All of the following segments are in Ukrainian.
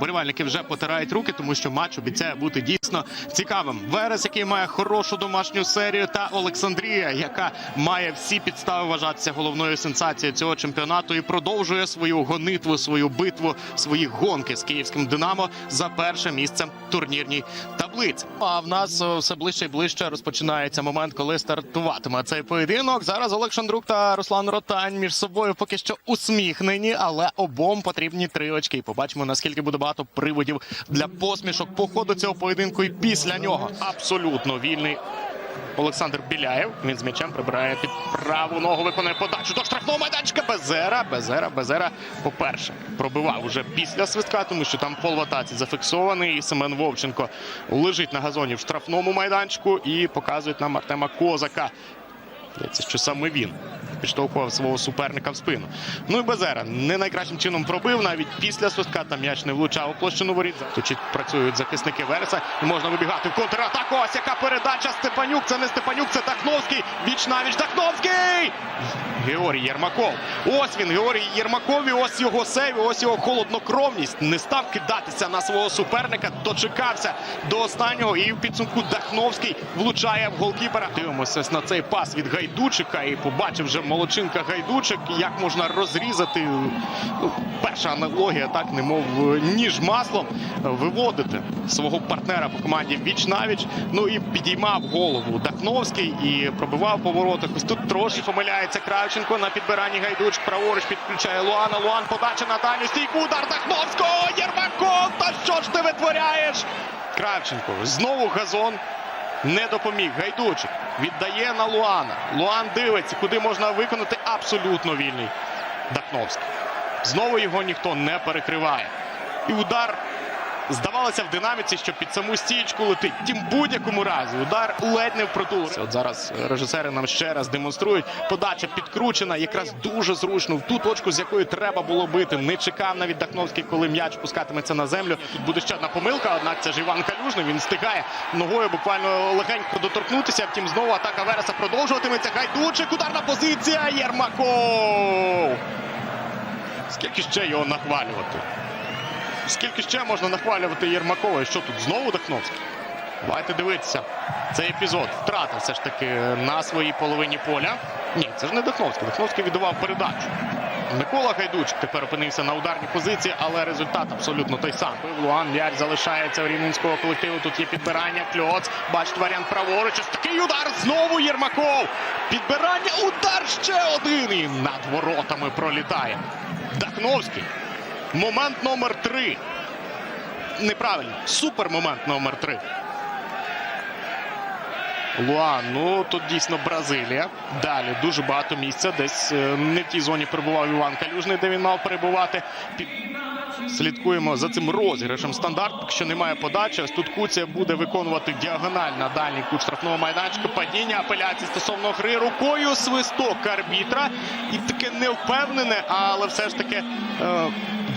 Болівальники вже потирають руки, тому що матч обіцяє бути дійсно цікавим. Верес, який має хорошу домашню серію, та Олександрія, яка має всі підстави вважатися головною сенсацією цього чемпіонату і продовжує свою гонитву, свою битву, свої гонки з київським Динамо за перше місце турнірній таблиці. А в нас все ближче і ближче розпочинається момент, коли стартуватиме цей поєдинок. Зараз Олег Шандрук та Руслан Ротань між собою поки що усміхнені, але обом потрібні три очки. Побачимо наскільки буде багато приводів для посмішок по ходу цього поєдинку. І після нього абсолютно вільний. Олександр Біляєв. Він з м'ячем прибирає під праву ногу, виконує подачу до штрафного майданчика. Безера, Безера, Безера. По-перше, пробивав уже після свистка, тому що там пол в атаці зафіксований. І Семен Вовченко лежить на газоні в штрафному майданчику і показують нам Артема Козака. Здається, що саме він підштовхував свого суперника в спину. Ну і Безера не найкращим чином пробив. Навіть після свистка там м'яч не влучав у площину воріт. Тут працюють захисники Вереса. І можна вибігати в контратаку. Ось яка передача Степанюк. Це не Степанюк, це Дахновський. Віч навіч Дахновський! Георгій Єрмаков. Ось він, Георгій Єрмаков. І ось його сейв, ось його холоднокровність. Не став кидатися на свого суперника. Дочекався до останнього. І в підсумку Дахновський влучає в голкіпера. Дивимося на цей пас від Гайдучика. І побачив вже молодчинка Гайдучик, як можна розрізати. Ну, перша аналогія, так, немов е, ніж маслом, виводити свого партнера по команді віч навіч. Ну і підіймав голову Дахновський і пробивав по воротах. Ось тут трошки помиляється Кравченко на підбиранні Гайдучик. Праворуч підключає Луана. Луан подача на дальню стійку. Удар Дахновського. Єрмаков. Та що ж ти витворяєш? Кравченко. Знову газон. Не допоміг. Гайдучик віддає на Луана. Луан дивиться, куди можна виконати абсолютно вільний Дахновський. Знову його ніхто не перекриває. І удар здавалося в динаміці, що під саму стічку летить. Тим будь-якому разі удар ледь не впротур. От зараз режисери нам ще раз демонструють. Подача підкручена, якраз дуже зручно в ту точку, з якої треба було бити. Не чекав навіть Дахновський, коли м'яч пускатиметься на землю. Тут буде ще одна помилка, однак це ж Іван Калюжний. Він встигає ногою буквально легенько доторкнутися. Втім, знову атака Вереса продовжуватиметься. Гайдучик, ударна позиція. Єрмаков. Скільки ще його нахвалювати? Скільки ще можна нахвалювати Єрмакова? І що тут знову Дахновський? Давайте дивитися. Цей епізод втрата все ж таки на своїй половині поля. Ні, це ж не Дахновський. Дахновський віддавав передачу. Микола Гайдучик тепер опинився на ударній позиції, але результат абсолютно той самий. Луан м'яч залишається у рівненського колективу. Тут є підбирання. Кльоц. Бачить варіант праворуч. Ось такий удар. Знову Єрмаков. Підбирання. Удар ще один. І над воротами пролітає. Дахновський. Момент номер три. Неправильно. Супер момент номер три. Луан, ну тут дійсно Бразилія. Далі дуже багато місця. Десь е, не в тій зоні перебував Іван Калюжний, де він мав перебувати. Слідкуємо за цим розіграшем. Стандарт, поки що немає подачі. Ось тут Куція буде виконувати діагональ на дальній кут штрафного майданчика. Падіння апеляції стосовно гри рукою свисток арбітра. І таке невпевнене, але все ж таки е,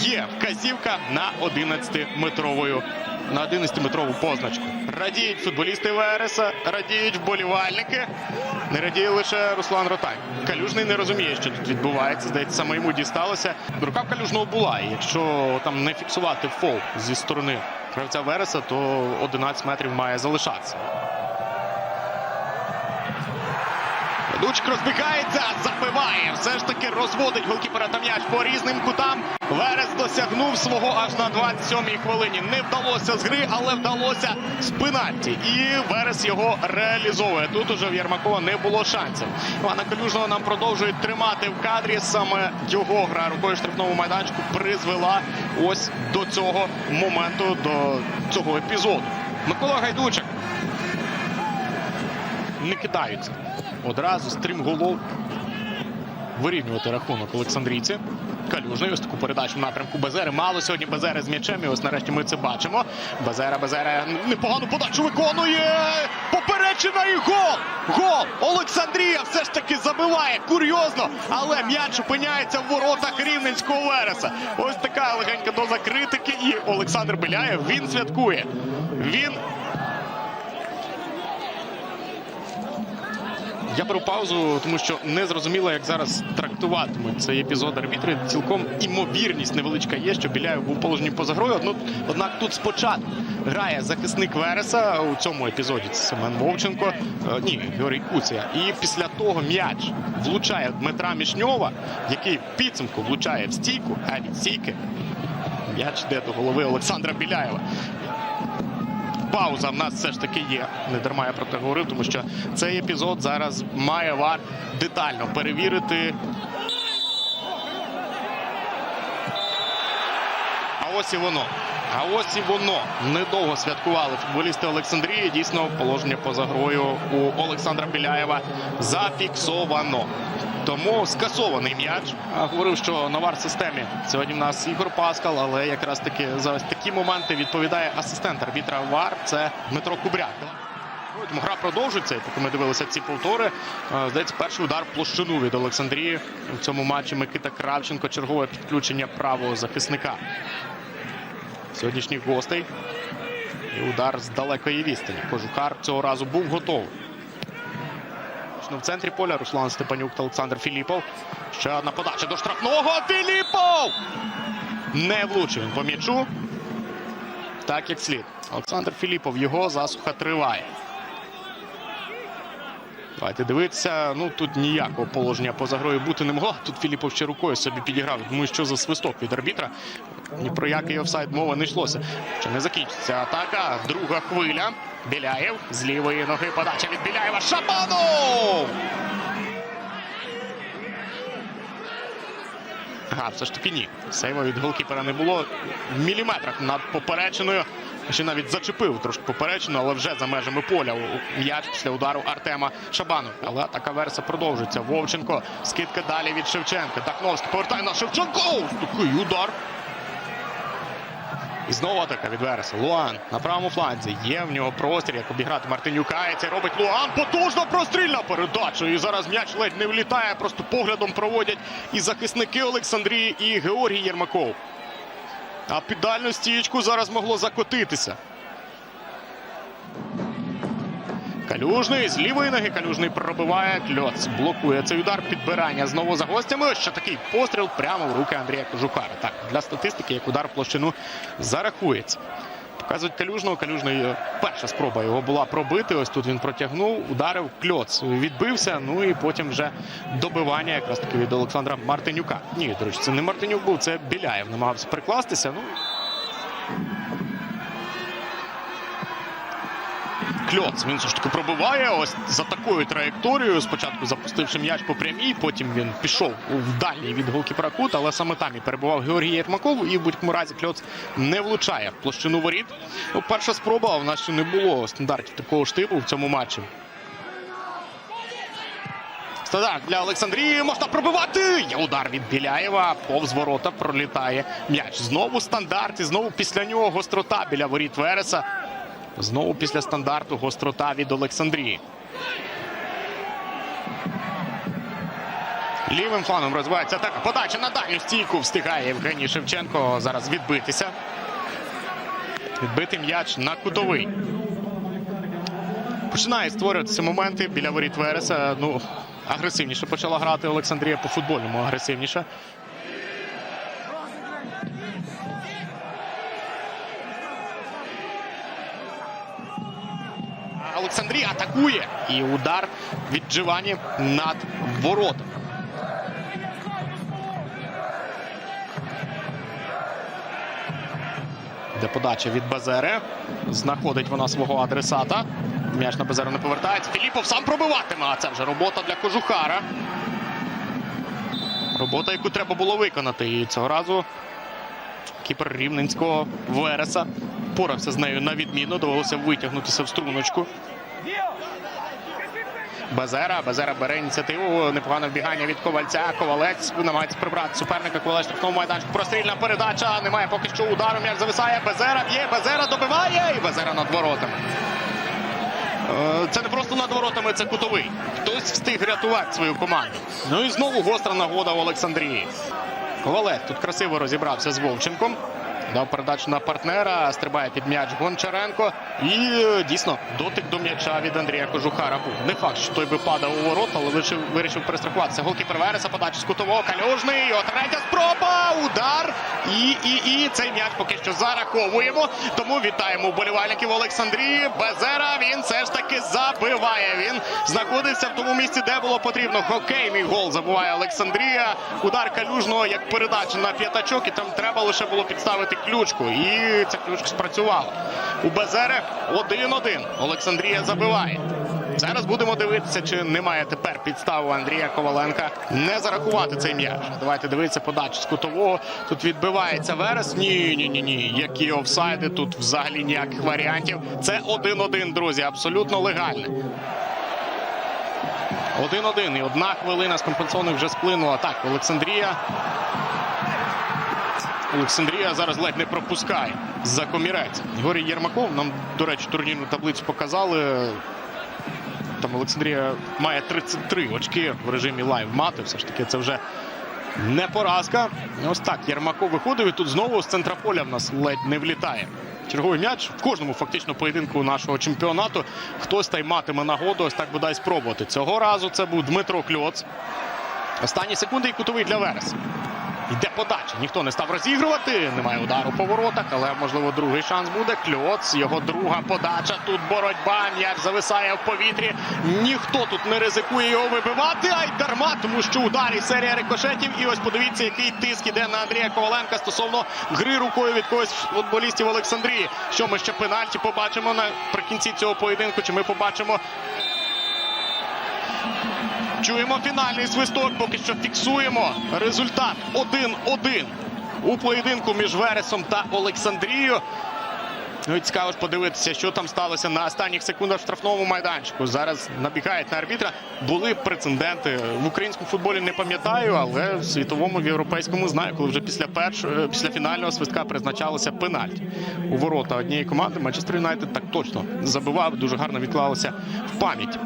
є вказівка на 11-метровою. На 11-метрову позначку. Радіють футболісти Вереса, радіють вболівальники. Не радіє лише Руслан Ротай. Калюжний не розуміє, що тут відбувається. Здається, саме йому дісталося. Рука Калюжного була. І якщо там не фіксувати фол зі сторони гравця Вереса, то 11 метрів має залишатися. Дучик розбігається, забиває. Все ж таки розводить голкіпера та м'яч по різним кутам. Верес досягнув свого аж на 27-й хвилині. Не вдалося з гри, але вдалося з пенальті. І Верес його реалізовує. Тут уже в Єрмакова не було шансів. Івана Калюжного нам продовжують тримати в кадрі. Саме його гра рукою штрафному майданчику призвела ось до цього моменту, до цього епізоду. Микола Гайдучик не кидаються. Одразу стрімголов вирівнювати рахунок Олександрійці. Калюжний ось таку передачу в напрямку Безери. Мало сьогодні Безери з м'ячем. І ось нарешті ми це бачимо. Безера, Безера непогану подачу виконує. Поперечина і гол! Гол! Олександрія все ж таки забиває. Курйозно, але м'яч опиняється в воротах рівненського Вереса. Ось така легенька доза критики. І Олександр Беляєв він святкує. Він Я беру паузу, тому що не зрозуміло, як зараз трактуватимуть цей епізод арбітри. Цілком імовірність невеличка є, що Біляєв був положенні поза грою. Однак тут спочатку грає захисник Вереса у цьому епізоді. Це Семен Вовченко. Е, Ні, Георгій Куція. І після того м'яч влучає Дмитра Мішньова, який підсумку влучає в стійку, а від стійки м'яч йде до голови Олександра Біляєва. Пауза в нас все ж таки є. Не дарма я про це говорив, тому що цей епізод зараз має вар детально перевірити. А ось і воно. А ось і воно. Недовго святкували футболісти Олександрії. Дійсно, положення поза грою у Олександра Біляєва зафіксовано. Тому скасований м'яч. Говорив, що на вар-системі сьогодні в нас Ігор Паскал, але якраз таки за такі моменти відповідає асистент арбітра ВАР. Це Дмитро Кубряк. Тому гра продовжується. І Поки ми дивилися ці повтори. Здається, перший удар в площину від Олександрії. У цьому матчі Микита Кравченко. Чергове підключення правого захисника. Сьогоднішніх гостей. І удар з далекої відстані. Кожухар цього разу був готовий. В центрі поля Руслан Степанюк та Олександр Філіпов. Ще одна подача до штрафного. Філіпов! Не влучив він по м'ячу. Так як слід. Олександр Філіпов, його засуха триває. Давайте дивитися. Ну тут ніякого положення поза грою бути не могло. Тут Філіпов ще рукою собі підіграв. Думаю, що за свисток від арбітра. Ні про який офсайд мови не йшлося. Ще не закінчиться атака. Друга хвиля. Біляєв з лівої ноги. Подача від Біляєва. Шабанов! Ага, все ж таки ні. Сейва від голкіпера не було. В міліметрах над поперечиною. Ще навіть зачепив трошки поперечину, але вже за межами поля м'яч після удару Артема Шабану. Але атака Верса продовжується. Вовченко. Скидка далі від Шевченка. Дахновський повертає на Шевченко. Такий удар. І знову атака від Вереса. Луан на правому фланзі. Є в нього простір, як обіграти Мартинюка. І це робить Луан. Потужно прострільна передача. І зараз м'яч ледь не влітає. Просто поглядом проводять і захисники Олександрії, і Георгій Єрмаков. А під дальню стічку зараз могло закотитися. Калюжний з лівої ноги Калюжний пробиває. Кльоц блокує цей удар. Підбирання знову за гостями. Ось Ще такий постріл прямо в руки Андрія Кожухара. Так, для статистики, як удар в площину зарахується. Показують Калюжного. Калюжний е, перша спроба його була пробити. Ось тут він протягнув, ударив кльоц. Відбився. Ну і потім вже добивання якраз таки від Олександра Мартинюка. Ні, до речі, це не Мартинюк був, це Біляєв намагався прикластися. Ну Кльоц він все ж таки пробиває ось за такою траєкторією. Спочатку запустивши м'яч по прямій, потім він пішов в дальній від голкіпера кут, але саме там і перебував Георгій Єрмаков. І в будь-якому разі Кльоц не влучає в площину воріт. Ну, перша спроба у нас ще не було стандартів такого ж типу в цьому матчі. Стандарт для Олександрії можна пробивати. Є удар від Біляєва. Повз ворота пролітає м'яч. Знову стандарт. І знову після нього гострота біля воріт Вереса. Знову після стандарту гострота від Олександрії. Лівим фланом розвивається атака. Подача на дальню стійку. Встигає Євгеній Шевченко зараз відбитися. Відбити м'яч на кутовий. Починає створюватися моменти біля воріт Вереса. Ну, агресивніше почала грати Олександрія по футбольному агресивніше. А Олександрія атакує. І удар від Дживані над воротом. Де подача від Базери. Знаходить вона свого адресата. М'яч на Базеру не повертається. Філіпов сам пробиватиме. А це вже робота для Кожухара. Робота, яку треба було виконати. І цього разу кіпер рівненського Вереса порався з нею на відміну. Довелося витягнутися в струночку. Базера. Базера бере ініціативу. Непогане вбігання від ковальця. Ковалець намагається прибрати суперника. Ковалець в штрафному майданчику. Прострільна передача. Немає поки що удару. М'яч зависає. Базера б'є. Базера добиває. І Базера над воротами. Е, Це не просто над воротами, це кутовий. Хтось встиг рятувати свою команду. Ну і знову гостра нагода у Олександрії. Ковалець тут красиво розібрався з Вовченком. Дав передачу на партнера. Стрибає під м'яч Гончаренко. І дійсно дотик до м'яча від Андрія Кожухара був. Не факт, що той би падав у ворот, але вирішив, вирішив перестрахуватися. Голкіпер Вереса, подача з кутового. Калюжний. Третя спроба. Удар. І, і, і цей м'яч поки що зараховуємо. Тому вітаємо вболівальників Олександрії. Безера він все ж таки забиває. Він знаходився в тому місці, де було потрібно. Хокейний гол забуває Олександрія. Удар калюжного як передача на п'ятачок. І там треба лише було підставити ключку. І ця ключка спрацювала. У Безери 1-1. Олександрія забиває. Зараз будемо дивитися, чи немає тепер підстави Андрія Коваленка не зарахувати цей м'яч. Давайте дивитися подачу з кутового. Тут відбивається Верес. Ні, ні, ні, ні. Які офсайди тут взагалі ніяких варіантів. Це 1-1, друзі, абсолютно легальне. 1-1. І одна хвилина з компенсованих вже сплинула. Так, Олександрія. Олександрія зараз ледь не пропускає за комірець. Григорій Єрмаков нам, до речі, турнірну таблицю показали. Там Олександрія має 33 очки в режимі лайв мати. Все ж таки, це вже не поразка. Ось так. Єрмаков виходив і тут знову з центра поля в нас ледь не влітає. Черговий м'яч в кожному фактично поєдинку нашого чемпіонату. Хтось та й матиме нагоду ось так бодай спробувати. Цього разу це був Дмитро Кльоц. Останні секунди і кутовий для Верес. Йде подача. Ніхто не став розігрувати. Немає удару по воротах, але можливо другий шанс буде. Кльоц. Його друга подача. Тут боротьба. М'яч зависає в повітрі. Ніхто тут не ризикує його вибивати. А й дарма, тому що удар і серія рикошетів. І ось подивіться, який тиск іде на Андрія Коваленка стосовно гри рукою від когось футболістів Олександрії. Що ми ще пенальті побачимо наприкінці цього поєдинку? Чи ми побачимо Чуємо фінальний свисток. Поки що фіксуємо результат 1-1 у поєдинку між Вересом та Олександрією. Ну цікаво ж подивитися, що там сталося на останніх секундах в штрафному майданчику. Зараз набігають на арбітра. Були прецеденти в українському футболі. Не пам'ятаю, але в світовому в європейському знаю, коли вже після першого після фінального свистка призначалося пенальті у ворота однієї команди. Манчестер Юнайтед так точно забивав. Дуже гарно відклалося в пам'ять.